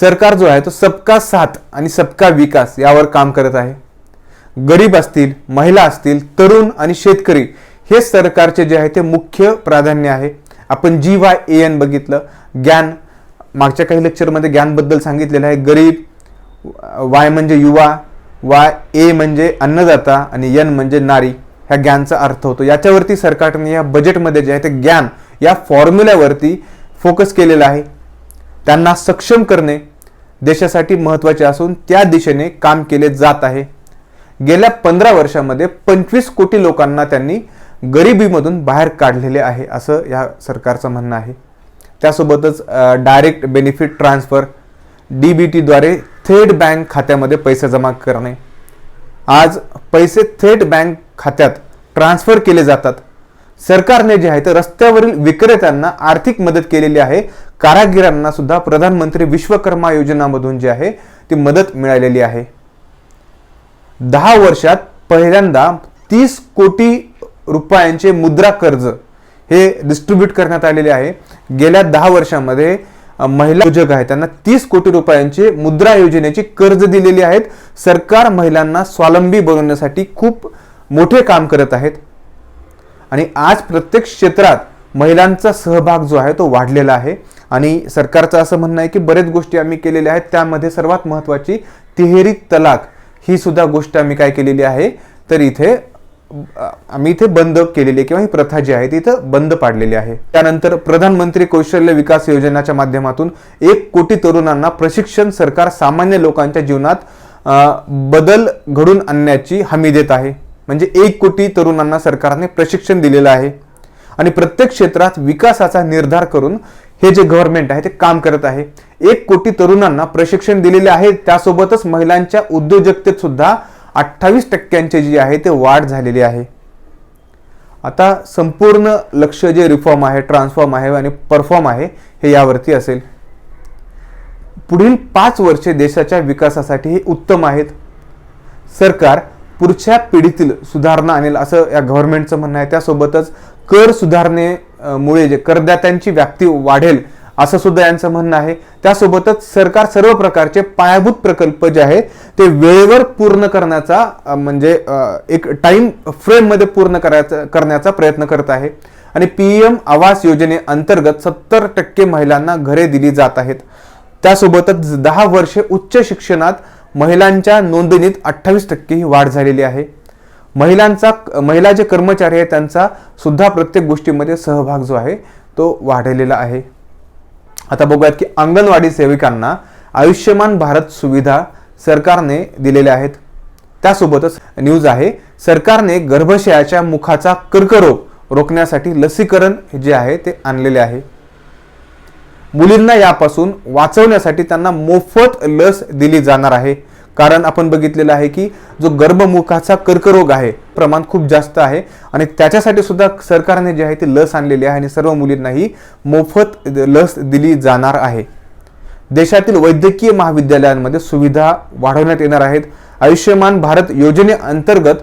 सरकार जो आहे तो सबका साथ आणि सबका विकास यावर काम करत आहे. गरीब असतील महिला असतील तरुण आणि शेतकरी हे सरकारचे जे आहे ते मुख्य प्राधान्य आहे. आपण जी वाय ए एन बघितलं. ज्ञान मागच्या काही लेक्चरमध्ये ज्ञानबद्दल सांगितलेलं आहे. गरीब वाय म्हणजे युवा वाय ए म्हणजे अन्नदाता आणि यन म्हणजे नारी. ह्या ज्ञानचा अर्थ होतो. याच्यावरती सरकारने या बजेटमध्ये जे आहे ते ज्ञान या फॉर्म्युल्यावरती फोकस केलेला आहे. त्यांना सक्षम करणे देशासाठी महत्त्वाचे असून त्या दिशेने काम केले जात आहे. गेल्या पंधरा वर्षामध्ये पंचवीस कोटी लोकांना त्यांनी गरिबीमधून बाहेर काढलेले आहे असं या सरकारचं म्हणणं आहे. त्यासोबतच direct benefit transfer D B टीद्वारे थेट बँक खात्यामध्ये पैसे जमा करणे. आज पैसे थेट बँक खात्यात ट्रान्सफर केले जातात. सरकारने जे आहे तर रस्त्यावरील विक्रेत्यांना आर्थिक मदत केलेली आहे. कारागिरांना सुद्धा प्रधानमंत्री विश्वकर्मा योजनामधून जे आहे ती मदत मिळालेली आहे. दहा वर्षात पहिल्यांदा तीस कोटी रुपयांचे मुद्रा कर्ज हे डिस्ट्रीब्यूट करण्यात आलेले आहे. गेल्या दहा वर्षामध्ये महिला उद्योग आहे त्यांना तीस कोटी रुपयांचे मुद्रा योजनेची कर्ज दिलेली आहेत. सरकार महिलांना स्वावलंबी बनवण्यासाठी खूप मोठे काम करत आहेत. आणि आज प्रत्येक क्षेत्रात महिलांचा सहभाग जो आहे तो वाढलेला आहे. आणि सरकारचं असं म्हणणं आहे की बरेच गोष्टी आम्ही केलेल्या आहेत. त्यामध्ये सर्वात महत्त्वाची तिहेरी तलाक ही सुद्धा गोष्ट आम्ही काय केलेली आहे. तर इथे आम्ही इथे बंद केलेली किंवा ही प्रथा जी आहे ती इथं बंद पाडलेली आहे. त्यानंतर प्रधानमंत्री कौशल्य विकास योजनेच्या माध्यमातून एक कोटी तरुणांना प्रशिक्षण सरकार सामान्य लोकांच्या जीवनात बदल घडून आणण्याची हमी देत आहे. म्हणजे एक कोटी तरुणांना सरकारने प्रशिक्षण दिलेलं आहे. आणि प्रत्येक क्षेत्रात विकासाचा निर्धार करून हे जे गव्हर्नमेंट आहे ते काम करत आहे. एक कोटी तरुणांना प्रशिक्षण दिलेले आहे. त्यासोबतच महिलांच्या उद्योजकतेत सुद्धा अठ्ठावीस टक्क्यांचे जी आहे ते वाढ झालेली आहे. आता संपूर्ण लक्ष जे रिफॉर्म आहे ट्रान्सफॉर्म आहे आणि परफॉर्म आहे हे यावरती असेल. पुढील पाच वर्षे देशाच्या विकासासाठी हे उत्तम आहेत. सरकार पुढच्या पिढीतील सुधारणा आणेल असं या गव्हर्नमेंटचं म्हणणं आहे. त्यासोबतच कर सुधारणेमुळे जे करदात्यांची व्याप्ती वाढेल असं सुद्धा यांचं म्हणणं आहे. त्यासोबतच सरकार सर्व प्रकारचे पायाभूत प्रकल्प जे आहे ते वेळेवर पूर्ण करण्याचा म्हणजे एक टाइम फ्रेममध्ये पूर्ण करायचा करण्याचा प्रयत्न करत आहे. आणि पी एम आवास योजनेअंतर्गत सत्तर टक्के महिलांना घरे दिली जात आहेत. त्यासोबतच दहा वर्षे उच्च शिक्षणात महिलांच्या नोंदणीत अठ्ठावीस टक्के ही वाढ झालेली आहे. महिलांचा महिला जे कर्मचारी आहे त्यांचा सुद्धा प्रत्येक गोष्टीमध्ये सहभाग जो आहे तो वाढलेला आहे. आता बघूयात की अंगणवाडी सेविकांना आयुष्यमान भारत सुविधा सरकारने दिलेल्या आहेत. त्यासोबतच न्यूज आहे सरकारने गर्भाशयाच्या मुखाचा कर्करोग रोखण्यासाठी लसीकरण जे आहे ते आणलेले आहे. मुलींना यापासून वाचवण्यासाठी त्यांना मोफत लस दिली जाणार आहे. कारण आपण बघितलेलं आहे की जो गर्भमुखाचा कर्करोग आहे प्रमाण खूप जास्त आहे आणि त्याच्यासाठी सुद्धा सरकारने जे आहे ती लस आणलेली आहे आणि सर्व मुलींनाही मोफत लस दिली जाणार आहे. देशातील वैद्यकीय महाविद्यालयांमध्ये सुविधा वाढवण्यात येणार आहेत. आयुष्यमान भारत योजनेअंतर्गत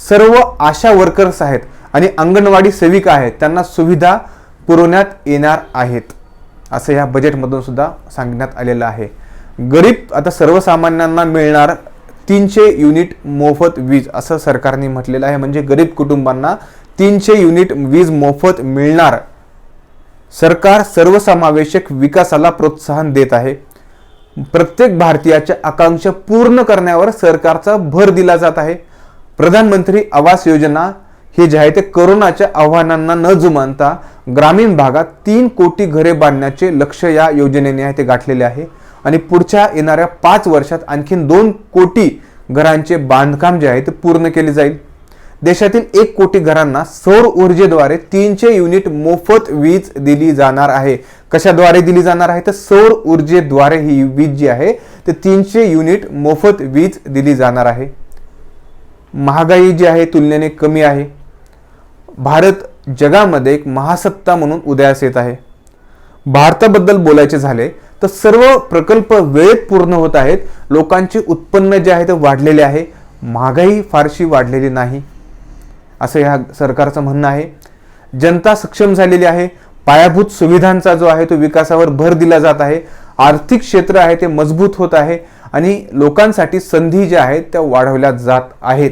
सर्व आशा वर्कर्स आहेत आणि अंगणवाडी सेविका आहेत त्यांना सुविधा पुरवण्यात येणार आहेत. असं या बजेटमधून सुद्धा सांगण्यात आलेलं आहे. गरीब आता सर्वसामान्यांना मिळणार तीनशे युनिट मोफत वीज असं सरकारने म्हटलेलं आहे. म्हणजे गरीब कुटुंबांना तीनशे युनिट वीज मोफत मिळणार. सरकार सर्वसमावेशक विकासाला प्रोत्साहन देत आहे. प्रत्येक भारतीयाच्या आकांक्षा पूर्ण करण्यावर सरकारचा भर दिला जात आहे. प्रधानमंत्री आवास योजना हे जे आहे ते करोनाच्या आव्हानांना न जुमानता ग्रामीण भागात तीन कोटी घरे बांधण्याचे लक्ष या योजनेने आहे ते गाठलेले आहे. आणि पुढच्या येणाऱ्या पाच वर्षात आणखीन दोन कोटी घरांचे बांधकाम जे आहे ते पूर्ण केले जाईल. देशातील एक कोटी घरांना सौर ऊर्जेद्वारे तीनशे युनिट मोफत वीज दिली जाणार आहे. कशाद्वारे दिली जाणार आहे? तर सौर ऊर्जेद्वारे ही वीज जी आहे ते तीनशे युनिट मोफत वीज दिली जाणार आहे. महागाई जी आहे तुलनेने कमी आहे. भारत जगामध्ये एक महासत्ता म्हणून उदयास येत आहे. भारताबद्दल बोलायचे झाले तर सर्व प्रकल्प वेळेत पूर्ण होत आहेत. लोकांचे उत्पन्न जे आहे ते वाढलेले आहे. महागाई फारशी वाढलेली नाही. असं ह्या सरकारचं म्हणणं आहे. जनता सक्षम झालेली आहे. पायाभूत सुविधांचा जो आहे तो विकासावर भर दिला जात आहे. आर्थिक क्षेत्र आहे ते मजबूत होत आहे. आणि लोकांसाठी संधी ज्या आहेत त्या वाढवल्या जात आहेत.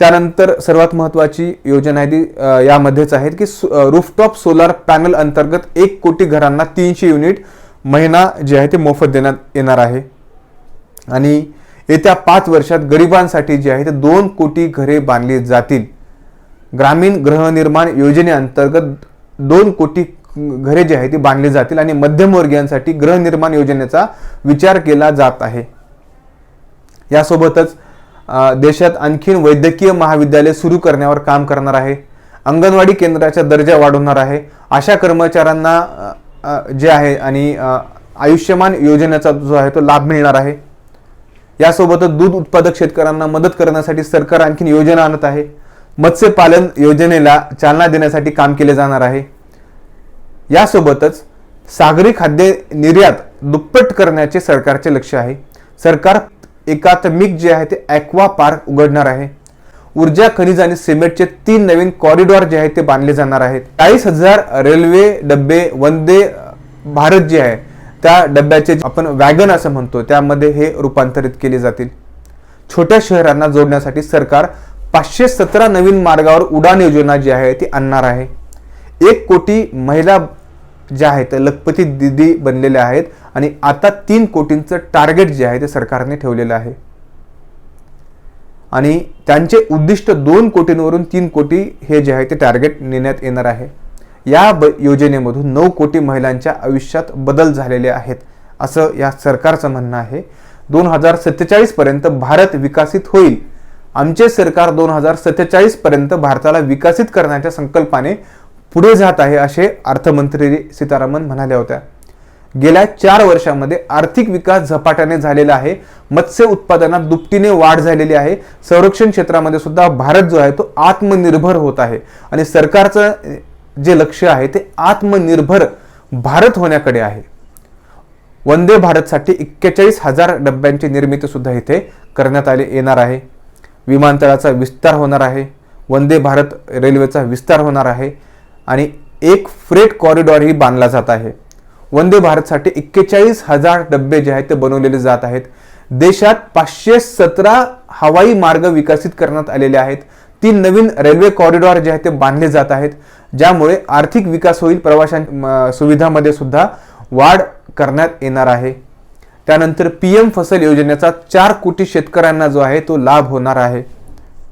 त्यानंतर सर्वात महत्त्वाची योजना आहे ती यामध्येच आहेत की रूफटॉप सोलार पॅनल अंतर्गत एक कोटी घरांना तीनशे युनिट महिना जे आहे ते मोफत देण्यात येणार आहे. आणि येत्या पाच वर्षात गरिबांसाठी जे आहे ते दोन कोटी घरे बांधली जातील. ग्रामीण गृहनिर्माण योजनेअंतर्गत दोन कोटी घरे जी आहे ती बांधली जातील आणि मध्यमवर्गीयांसाठी गृहनिर्माण योजनेचा विचार केला जात आहे. यासोबतच देशात आणखीन वैद्यकीय महाविद्यालय सुरू करण्यावर काम करणार आहे. अंगणवाडी केंद्राचा दर्जा वाढवणार आहे. अशा कर्मचाऱ्यांना जे आहे आणि आयुष्यमान योजनेचा जो आहे तो लाभ मिळणार आहे. यासोबतच दूध उत्पादक शेतकऱ्यांना मदत करण्यासाठी सरकार आणखीन योजना आणत आहे. मत्स्यपालन योजनेला चालना देण्यासाठी काम केले जाणार आहे. यासोबतच सागरी खाद्य निर्यात दुप्पट करण्याचे सरकारचे लक्ष आहे. सरकार एकात्मिक जे आहे ते ॲक्वा पार्क उघडणार आहे. ऊर्जा खनिज आणि सिमेंटचे तीन नवीन कॉरिडॉर जे आहेत ते बांधले जाणार आहेत. चाळीस हजार रेल्वे डबे वंदे भारत जे आहे त्या डब्याचे आपण वॅगन असं म्हणतो त्यामध्ये हे रूपांतरित केले जातील. छोट्या शहरांना जोडण्यासाठी सरकार पाचशे सतरा नवीन मार्गावर उडान योजना जी आहे ती आणणार आहे. एक कोटी महिला ज्या आहेत लखपती दिदी बनलेल्या आहेत आणि आता तीन कोटींचं टार्गेट जे आहे ते सरकारने ठेवलेलं आहे. आणि त्यांचे उद्दिष्ट दोन कोटींवरून तीन कोटी हे जे आहे ते टार्गेट नेण्यात येणार आहे. या ब योजनेमधून नऊ कोटी महिलांच्या आयुष्यात बदल झालेले आहेत असं या सरकारचं म्हणणं आहे. दोन हजार सत्तेचाळीसपर्यंत भारत विकसित होईल. आमचे सरकार दोन हजार सत्तेचाळीसपर्यंत भारताला विकसित करण्याच्या संकल्पाने पुढे जात आहे असे अर्थमंत्री सीतारामन म्हणाल्या होत्या. गेल्या चार वर्षामध्ये आर्थिक विकास झपाट्याने झालेला आहे. मत्स्य उत्पादनात दुपटीने वाढ झालेली आहे. संरक्षण क्षेत्रामध्ये सुद्धा भारत जो आहे तो आत्मनिर्भर होत आहे. आणि सरकारचं जे लक्ष आहे ते आत्मनिर्भर भारत होण्याकडे आहे. वंदे भारतसाठी एक्केचाळीस हजार डब्यांची निर्मिती सुद्धा इथे करण्यात आली येणार आहे. विमानतळाचा विस्तार होणार आहे. वंदे भारत रेल्वेचा विस्तार होणार आहे. आणि एक फ्रेट कॉरिडॉरही बांधला जात आहे. वंदे भारतसाठी एक्केचाळीस हजार डबे जे आहेत ते बनवलेले जात आहेत. देशात पाचशे सतरा हवाई मार्ग विकसित करण्यात आलेले आहेत. तीन नवीन रेल्वे कॉरिडॉर जे आहेत ते बांधले जात आहेत. ज्यामुळे आर्थिक विकास होईल प्रवाशां म, सुविधामध्ये सुद्धा वाढ करण्यात येणार आहे. त्यानंतर पी एम फसल योजनेचा चार कोटी शेतकऱ्यांना जो आहे तो लाभ होणार आहे.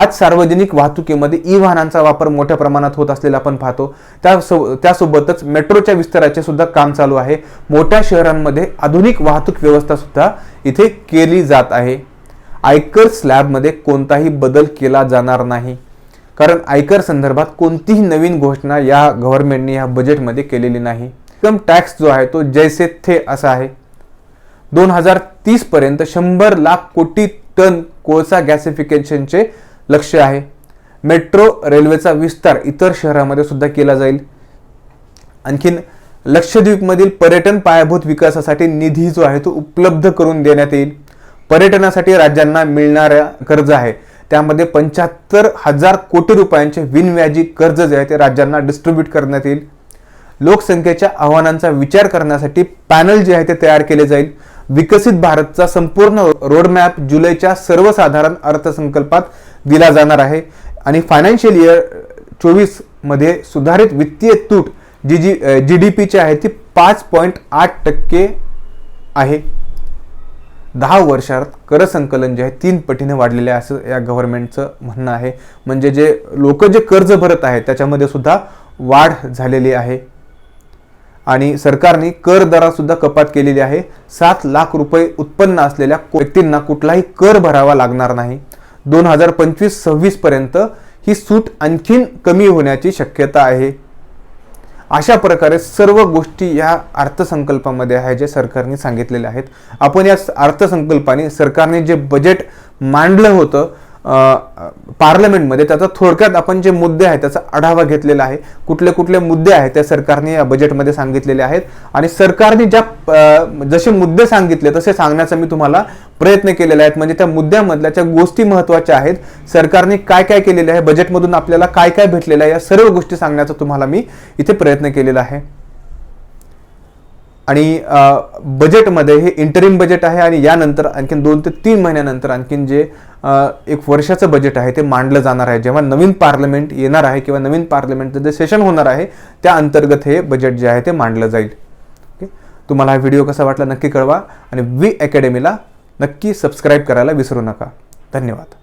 आज सार्वजनिक वाहतुकीमध्ये ई वाहनांचा वापर मोठ्या प्रमाणात होत असलेला आपण पाहतो. त्या त्यासोबतच मेट्रोच्या विस्ताराचे सुद्धा काम चालू आहे. मोठ्या शहरांमध्ये आधुनिक वाहतूक व्यवस्था सुद्धा इथे केली जात आहे. आयकर स्लॅबमध्ये कोणताही बदल केला जाणार नाही. कारण आयकर संदर्भात कोणतीही नवीन घोषणा या गव्हर्नमेंटने या बजेटमध्ये केलेली नाही. इन्कम टॅक्स जो आहे तो जैसे थे असा आहे. दोन हजार तीसपर्यंत शंभर लाख कोटी टन कोळसा गॅसिफिकेशनचे लक्ष आहे. मेट्रो रेल्वेचा विस्तार इतर शहरामध्ये सुद्धा केला जाईल. आणखीन लक्षद्वीपमधील पर्यटन पायाभूत विकासासाठी निधी जो आहे तो उपलब्ध करून देण्यात येईल. पर्यटनासाठी राज्यांना मिळणाऱ्या कर्ज आहे. त्यामध्ये पंच्याहत्तर हजार कोटी रुपयांचे विनव्याजी कर्ज जे आहे ते राज्यांना डिस्ट्रीब्यूट करण्यात येईल. लोकसंख्येच्या आव्हानांचा विचार करण्यासाठी पॅनल जे आहे ते तयार केले जाईल. विकसित भारतचा संपूर्ण रोडमॅप जुलैच्या सर्वसाधारण अर्थसंकल्पात दिला जाणार आहे. आणि फायनान्शियल इयर चोवीसमध्ये सुधारित वित्तीय तूट जी जी जी डी पीची आहे ती पाच पॉईंट आठ टक्के आहे. दहा वर्षात कर संकलन जे आहे तीन पटीने वाढलेले आहे असं या गव्हर्नमेंटचं म्हणणं आहे. म्हणजे जे लोक जे कर्ज भरत आहेत त्याच्यामध्ये सुद्धा वाढ झालेली आहे. आणि सरकारने कर दरात सुद्धा कपात केलेली आहे. सात लाख रुपये उत्पन्न असलेल्या व्यक्तींना कुठलाही कर भरावा लागणार नाही. दोन हजार पंचवीस सव्वीस पर्यंत ही सूट आणखीन कमी होण्याची शक्यता आहे. अशा प्रकारे सर्व गोष्टी या अर्थसंकल्पामध्ये आहे जे सरकारने सांगितलेले आहेत. आपण या अर्थसंकल्पाने सरकारने जे बजेट मांडलं होतं पार्लमेंटमध्ये त्याचा थोडक्यात आपण जे मुद्दे आहेत त्याचा आढावा घेतलेला आहे. कुठले कुठले मुद्दे आहेत त्या सरकारने या बजेटमध्ये सांगितलेले आहेत. आणि सरकारने ज्या जसे मुद्दे सांगितले तसे सांगण्याचा मी तुम्हाला प्रयत्न केलेला आहे. म्हणजे त्या मुद्द्यामधल्या ज्या गोष्टी महत्त्वाच्या आहेत सरकारने काय काय केलेले आहे बजेटमधून आपल्याला काय काय भेटलेलं आहे या सर्व गोष्टी सांगण्याचा तुम्हाला मी इथे प्रयत्न केलेला आहे. आणि बजेटमध्ये हे इंटरिम बजेट आहे आणि यानंतर आणखीन दोन ते तीन महिन्यानंतर आणखीन जे एक वर्षाचं बजेट आहे ते मांडलं जाणार आहे. जेव्हा नवीन पार्लमेंट येणार आहे किंवा नवीन पार्लमेंटचं जे सेशन होणार आहे त्या अंतर्गत हे बजेट जे आहे ते मांडलं जाईल. ओके तुम्हाला हा व्हिडिओ कसा वाटला नक्की कळवा आणि वी अकॅडमीला नक्की सबस्क्राईब करायला विसरू नका. धन्यवाद.